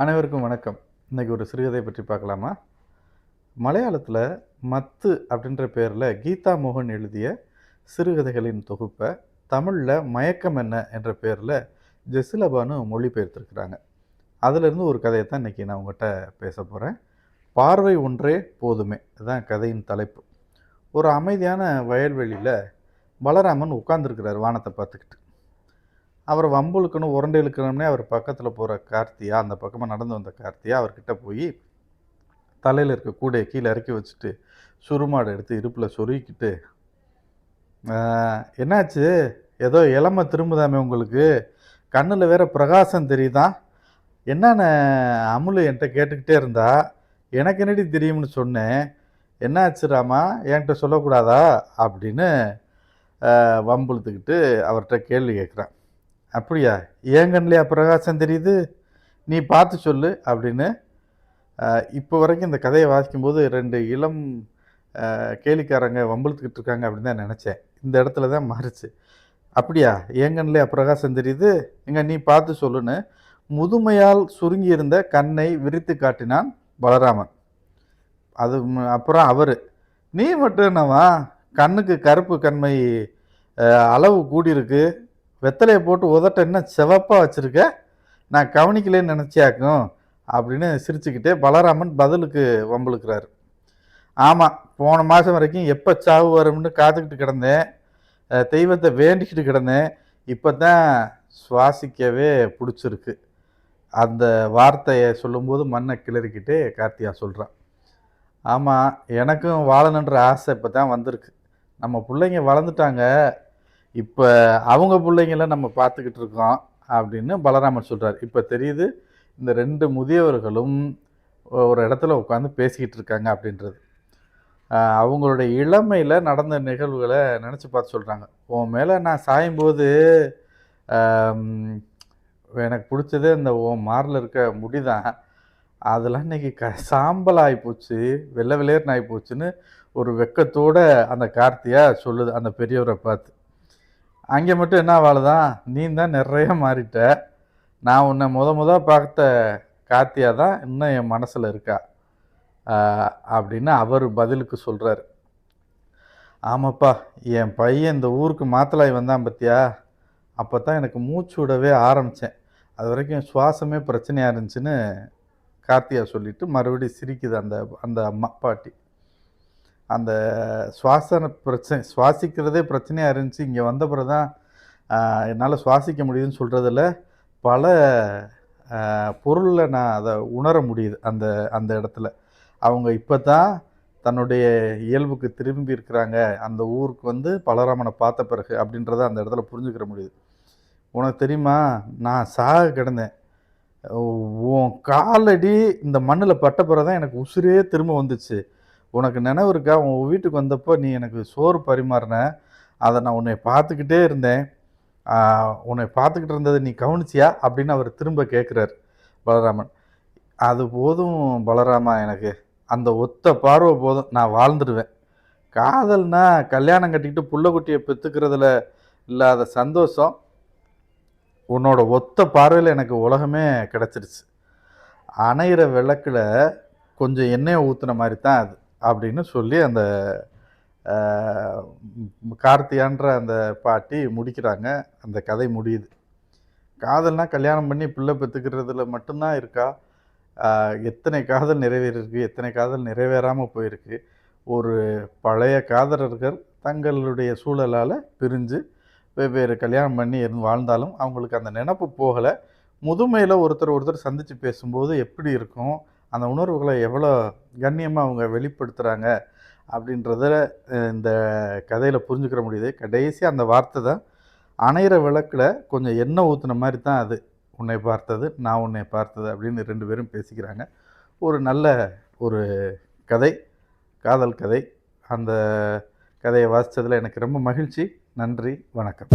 அனைவருக்கும் வணக்கம். இன்றைக்கி ஒரு சிறுகதை பற்றி பார்க்கலாமா? மலையாளத்தில் மத்து அப்படின்ற பேரில் கீதா மோகன் எழுதிய சிறுகதைகளின் தொகுப்பை தமிழில் மயக்கம் என்ன என்ற பேரில் ஜெசிலபானு மொழிபெயர்த்திருக்கிறாங்க. அதிலிருந்து ஒரு கதையை தான் இன்றைக்கி நான் உங்கள்கிட்ட பேச போகிறேன் பார்வை ஒன்றே போதுமே. இதுதான் கதையின் தலைப்பு. ஒரு அமைதியான வயல்வெளியில் பலராமன் உட்கார்ந்துருக்கிறார் வானத்தை பார்த்துக்கிட்டு. அவர் வம்புழுக்கணும் உருண்டை இழுக்கணும்னே அவர் பக்கத்தில் போகிற கார்த்தியா அந்த பக்கமாக நடந்து வந்த கார்த்தியா அவர்கிட்ட போய் தலையில் இருக்க கூடையை கீழே இறக்கி வச்சுட்டு சுருமாடை எடுத்து இடுப்பில் சொருகிக்கிட்டு என்னாச்சு? ஏதோ இளமை திரும்புதாமே உங்களுக்கு? கண்ணில் வேற பிரகாசம் தெரியுதா? என்னென்ன அமுல் என்கிட்ட கேட்டுக்கிட்டே இருந்தா எனக்கு என்னடி தெரியும்னு சொன்னேன். என்னாச்சு ராமா? என்கிட்ட சொல்லக்கூடாதா? அப்படின்னு வம்புழுத்துக்கிட்டு அவர்கிட்ட கேள்வி கேட்குறான் அப்படியா? ஏன் கண்லையா பிரகாசம் தெரியுது? நீ பார்த்து சொல்லு அப்படின்னு இப்போ வரைக்கும் இந்த கதையை வாசிக்கும்போது ரெண்டு இளம் கேலிக்காரங்க வம்பிழுத்துக்கிட்டு இருக்காங்க அப்படின்னு தான் நினச்சேன். இந்த இடத்துல தான் மாறுச்சு. அப்படியா? ஏன் பிரகாசம் தெரியுது? எங்க நீ பார்த்து சொல்லுன்னு முதுமையால் சுருங்கியிருந்த கண்ணை விரித்து காட்டினான் பலராமன். அது அப்புறம் அவர். நீ மட்டும் என்னவா? கண்ணுக்கு கருப்பு கண்மை அளவு கூடியிருக்கு. வெத்தலையை போட்டு உதட்ட என்ன சிவப்பாக வச்சுருக்க? நான் கவனிக்கலேன்னு நினச்சியாக்கும்? அப்படின்னு சிரிச்சுக்கிட்டே பலராமன் பதிலுக்கு வம்பிழுக்கிறாரு. ஆமாம் போன மாதம் வரைக்கும் எப்போ சாவு வரும்னு காத்துக்கிட்டு கிடந்தேன். தெய்வத்தை வேண்டிக்கிட்டு கிடந்தேன். இப்போ தான் சுவாசிக்கவே பிடிச்சிருக்கு. அந்த வார்த்தையை சொல்லும்போது மண்ணை கிளறிக்கிட்டே கார்த்தியா சொல்கிறான் ஆமாம் எனக்கும் வாழணுன்ற ஆசை இப்போ தான் வந்திருக்கு. நம்ம பிள்ளைங்க வளர்ந்துட்டாங்க. இப்போ அவங்க பிள்ளைங்கள நம்ம பார்த்துக்கிட்டு இருக்கோம் அப்படின்னு பலராமன் சொல்கிறார் இப்போ தெரியுது இந்த ரெண்டு முதியவர்களும் ஒரு இடத்துல உட்காந்து பேசிக்கிட்டு இருக்காங்க அப்படின்றது. அவங்களுடைய இளமையில் நடந்த நிகழ்வுகளை நினச்சி பார்த்து சொல்கிறாங்க உன் மேலே நான் சாயும்போது எனக்கு பிடிச்சதே இந்த உன் மாரில் இருக்க முடிதான். அதெல்லாம் இன்றைக்கி க சாம்பல் ஆகிப்போச்சு வெள்ளை வெள்ளையர்னு ஆகிப்போச்சுன்னு ஒரு வெக்கத்தோட அந்த கார்த்தியாக சொல்லுது அந்த பெரியவரை பார்த்து. அங்கே மட்டும் என்ன வாழுதான் நீ தான் நிறைய மாறிட்ட. நான் உன்னை முத முத பார்த்த காத்தியா தான் இன்னும் என் மனசில் இருக்கா? அப்படின்னு அவர் பதிலுக்கு சொல்கிறாரு ஆமாப்பா என் பையன் இந்த ஊருக்கு மாத்தலாய் வந்தான் பார்த்தியா அப்போ தான் எனக்கு மூச்சு விடவே ஆரம்பித்தேன் அது வரைக்கும் சுவாசமே பிரச்சனையாக இருந்துச்சுன்னு கார்த்தியா சொல்லிட்டு மறுபடியும் சிரிக்குது அந்த அந்த அம்மா பாட்டி. அந்த சுவாச பிரச்சனை சுவாசிக்கிறதே பிரச்சனையாக இருந்துச்சு. இங்கே வந்த பிறகு தான் என்னால் சுவாசிக்க முடியுதுன்னு சொல்கிறதில் பல பொருளில் நான் அதை உணர முடியுது அந்த அந்த இடத்துல. அவங்க இப்போ தான் தன்னுடைய இயல்புக்கு திரும்பி இருக்கிறாங்க. அந்த ஊருக்கு வந்து பலராமனை பார்த்த பிறகு அப்படின்றத அந்த இடத்துல புரிஞ்சுக்கிற முடியுது. உனக்கு தெரியுமா? நான் சாக கிடந்தேன். உன் காலடி இந்த மண்ணில் பட்ட பிறகு தான் எனக்கு உசுரே திரும்ப வந்துச்சு. உனக்கு நினைவு இருக்கா? உன் வீட்டுக்கு வந்தப்போ நீ எனக்கு சோறு பரிமாறின. அதை நான் உன்னை பார்த்துக்கிட்டே இருந்தேன். உன்னை பார்த்துக்கிட்டு இருந்ததை நீ கவனிச்சியா? அப்படின்னு அவர் திரும்ப கேட்குறாரு பலராமன். அது போதும் பலராமா எனக்கு. அந்த ஒத்த பார்வை போதும். நான் வாழ்ந்துடுவேன் காதல்னா கல்யாணம் கட்டிக்கிட்டு புள்ளக்குட்டியை பெற்றுக்கிறதுல இல்லாத சந்தோஷம். உன்னோட ஒத்த பார்வையில் எனக்கு உலகமே கிடச்சிருச்சு. அணையிற விளக்கில் கொஞ்சம் எண்ணெயை ஊற்றுன மாதிரி தான் அது. அப்படின்னு சொல்லி அந்த கார்த்தியான்ற அந்த பாட்டி முடிக்கிறாங்க. அந்த கதை முடியுது. காதல்னா கல்யாணம் பண்ணி பிள்ளை பெற்றுக்கிறதுல மட்டும்தான் இருக்கா? எத்தனை காதல் நிறைவேறிருக்கு எத்தனை காதல் நிறைவேறாமல் போயிருக்கு? ஒரு பழைய காதலர்கள் தங்களுடைய சூழலால் பிரிஞ்சு வெவ்வேறு கல்யாணம் பண்ணி இருந்து வாழ்ந்தாலும் அவங்களுக்கு அந்த நினப்பு போகலை. முதுமையில் ஒருத்தர் ஒருத்தர் சந்தித்து பேசும்போது எப்படி இருக்கும்? அந்த உணர்வுகளை எவ்வளோ கண்ணியமாக அவங்க வெளிப்படுத்துகிறாங்க அப்படின்றத இந்த கதையில் புரிஞ்சுக்கிற முடியுது. கடைசி அந்த வார்த்தை தான் அணையிற விளக்கில் கொஞ்சம் எண்ணெய் ஊற்றுன மாதிரி தான் அது. உன்னை பார்த்தது நான் உன்னை பார்த்தது அப்படின்னு ரெண்டு பேரும் பேசிக்கிறாங்க. ஒரு நல்ல ஒரு கதை காதல் கதை. அந்த கதையை வாசித்ததில் எனக்கு ரொம்ப மகிழ்ச்சி. நன்றி வணக்கம்.